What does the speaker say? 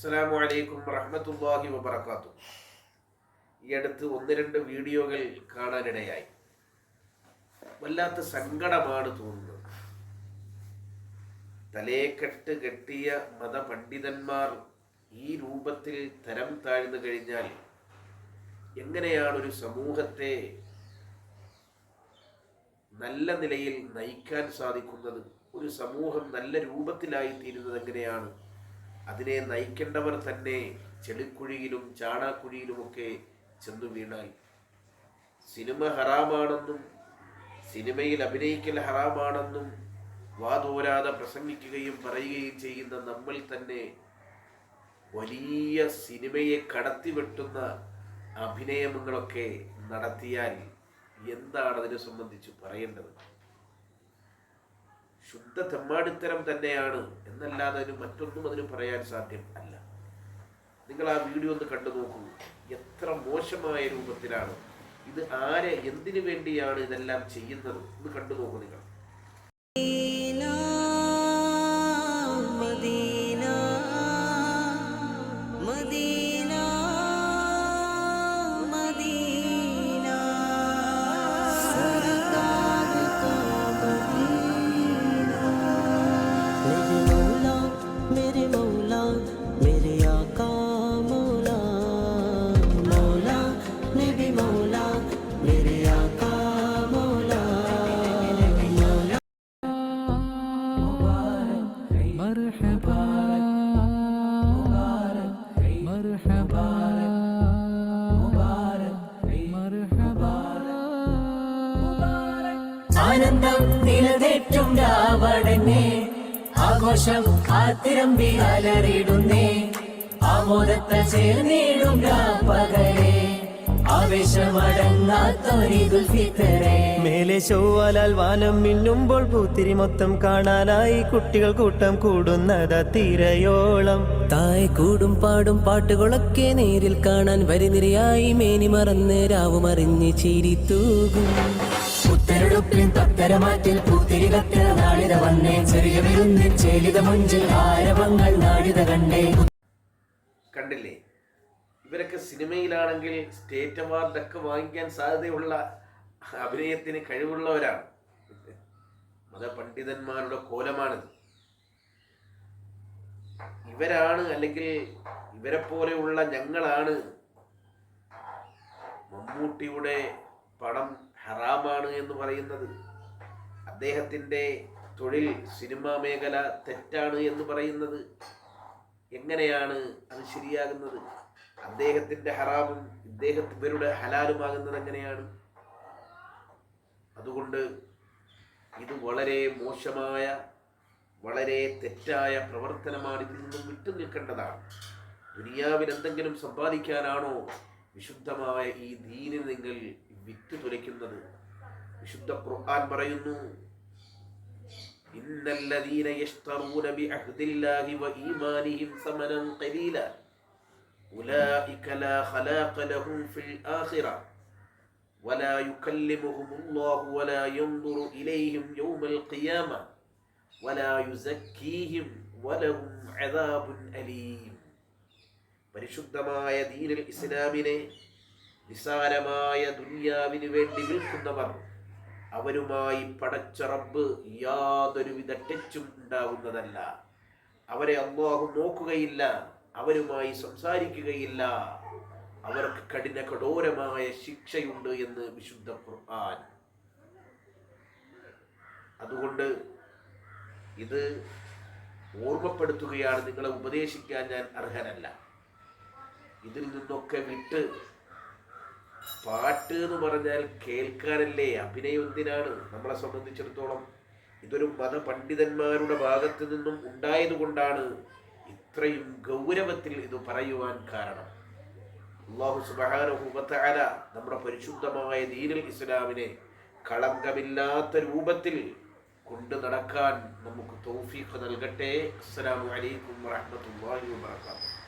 അസ്സലാമു അലൈക്കും വറഹ്മത്തുള്ളാഹി വബർക്കാത്തു ഈ അടുത്ത് ഒന്ന് രണ്ട് വീഡിയോകൾ കാണാനിടയായി. വല്ലാത്ത സങ്കടമാണ് തോന്നുന്നത്. തലേക്കെട്ട് കെട്ടിയ മതപണ്ഡിതന്മാർ ഈ രൂപത്തിൽ തരം താഴ്ന്നു കഴിഞ്ഞാൽ എങ്ങനെയാണ് ഒരു സമൂഹത്തെ നല്ല നിലയിൽ നയിക്കാൻ സാധിക്കുന്നത്? ഒരു സമൂഹം നല്ല രൂപത്തിലായി തീരുന്നത് എങ്ങനെയാണ്? അതിനെ നയിക്കേണ്ടവർ തന്നെ ചെളിക്കുഴിയിലും ചാണാക്കുഴിയിലുമൊക്കെ ചെന്നു വീണാൽ സിനിമ ഹറാമാണെന്നും സിനിമയിൽ അഭിനയിക്കൽ ഹറാമാണെന്നും വാതോരാതെ പ്രസംഗിക്കുകയും പറയുകയും ചെയ്യുന്ന നമ്മൾ തന്നെ വലിയ സിനിമയെ കടത്തിവെട്ടുന്ന അഭിനയങ്ങളൊക്കെ നടത്തിയാൽ എന്താണ് അതിനെ സംബന്ധിച്ച് പറയേണ്ടത്? ശുദ്ധ തെമ്മാടിത്തരം തന്നെയാണ് എന്നല്ലാതെ അതിന് മറ്റൊന്നും അതിന് പറയാൻ സാധ്യം അല്ല. നിങ്ങൾ ആ വീഡിയോ ഒന്ന് കണ്ടു നോക്കൂ. എത്ര മോശമായ രൂപത്തിലാണ്. ഇത് ആരെ എന്തിനു വേണ്ടിയാണ് ഇതെല്ലാം ചെയ്യുന്നത്? ഒന്ന് കണ്ടു നോക്കൂ നിങ്ങൾ. നിലതെറ്റും രാവണനെ ആഘോഷം കാത്തിരമ്പി അലറിടുന്നേ. ആമോദത്തെ ചേർന്നിടും ഫിത്തരെ മേലെ ചൊവ്വാലാൽ വാനം മിന്നുമ്പോൾ പൂത്തിരി മൊത്തം കാണാനായി കുട്ടികൾ കൂട്ടം കൂടുന്നത് തീരയോളം. തായ് കൂടും പാടും പാട്ടുകളൊക്കെ നേരിൽ കാണാൻ വരിനിരയായി മേനി മറന്ന് രാവുമറിഞ്ഞ് ചിരിത്തൂകും. ഉത്തരടുപ്പിൻ തത്തരമാറ്റിൽ പൂത്തിരി കത്തിര നാളിത വന്നേ. ചെറിയ വിരുന്നിൽ ചേലിത മുഞ്ചിൽ ആരവങ്ങൾ നാടിത കണ്ടേ. കണ്ടില്ലേ? ഇവരൊക്കെ സിനിമയിലാണെങ്കിൽ സ്റ്റേറ്റ് അവാർഡൊക്കെ വാങ്ങിക്കാൻ സാധ്യതയുള്ള അഭിനയത്തിന് കഴിവുള്ളവരാണ്. മതപണ്ഡിതന്മാരുടെ കോലമാണിത്. ഇവരാണ് അല്ലെങ്കിൽ ഇവരെ പോലെയുള്ള ഞങ്ങളാണ് മമ്മൂട്ടിയുടെ പടം ഹറാമാണ് എന്ന് പറയുന്നത്. അദ്ദേഹത്തിന്റെ തൊഴിൽ സിനിമാ മേഖല തെറ്റാണ് എന്ന് പറയുന്നത്. എങ്ങനെയാണ് അത് ശരിയാകുന്നത്? അദ്ദേഹത്തിന്റെ ഹറാമും ഇദ്ദേഹത്തിന് ഇവരുടെ ഹലാലുമാകുന്നത് എങ്ങനെയാണ്? അതുകൊണ്ട് ഇത് വളരെ മോശമായ വളരെ തെറ്റായ പ്രവർത്തനമാണ് ഇതിൽ നിന്നും വിട്ടു നിൽക്കേണ്ടതാണ്. ദുനിയാവിൽ എന്തെങ്കിലും സമ്പാദിക്കാനാണോ വിശുദ്ധമായ ഈ ദീനിൽ നിങ്ങൾ വിറ്റ് തുലയ്ക്കുന്നത്? വിശുദ്ധ ഖുർആൻ പറയുന്നു ഇന്നല്ലദീന യഷ്തറൂന ബിഅഹ്ദില്ലാഹി വഈമാനിഹിം സമനൻ ഖലീല. أولئك لا خلاق لهم في الآخرة ولا يكلمهم الله ولا ينظر إليهم يوم القيامة ولا يزكيهم ولهم عذاب أليم പരിശുദ്ധമായ ദീനിൽ ഇസ്ലാമിനെ നിസാരമായ ദുനിയാവിന് വേണ്ടി വിൽക്കുന്നവർ അവരുമായി പടച്ച റബ്ബ് യാതൊരുവിധ ടച്ചും ഉണ്ടാകുന്നതല്ല അവരെ അള്ളാഹു നോക്കുകയില്ല അവരുമായി സംസാരിക്കുകയില്ല. അവർക്ക് കഠിന കഠോരമായ ശിക്ഷയുണ്ട് എന്ന് വിശുദ്ധ ഖുർആൻ. അതുകൊണ്ട് ഇത് ഓർമ്മപ്പെടുത്തുകയാണ്. നിങ്ങളെ ഉപദേശിക്കാൻ ഞാൻ അർഹനല്ല. ഇതിൽ നിന്നൊക്കെ വിട്ട് പാട്ട് എന്ന് പറഞ്ഞാൽ കേൾക്കാനല്ലേ അഭിനയം എന്തിനാണ്? നമ്മളെ സംബന്ധിച്ചിടത്തോളം ഇതൊരു മതപണ്ഡിതന്മാരുടെ ഭാഗത്ത് നിന്നും ഉണ്ടായതുകൊണ്ടാണ് ഇത്രയും ഗൗരവത്തിൽ ഇത് പറയുവാൻ കാരണം. അള്ളാഹു സുബാനുഭവത്താല നമ്മുടെ പരിശുദ്ധമായ ദീനിൽ ഇസ്ലാമിനെ കളങ്കമില്ലാത്ത രൂപത്തിൽ കൊണ്ട് നടക്കാൻ നമുക്ക് തൗഫീഖ് നൽകട്ടെ. അസ്സലാമു അലൈക്കും വറഹ്മത്തുള്ളാഹി വബറകാതുഹു.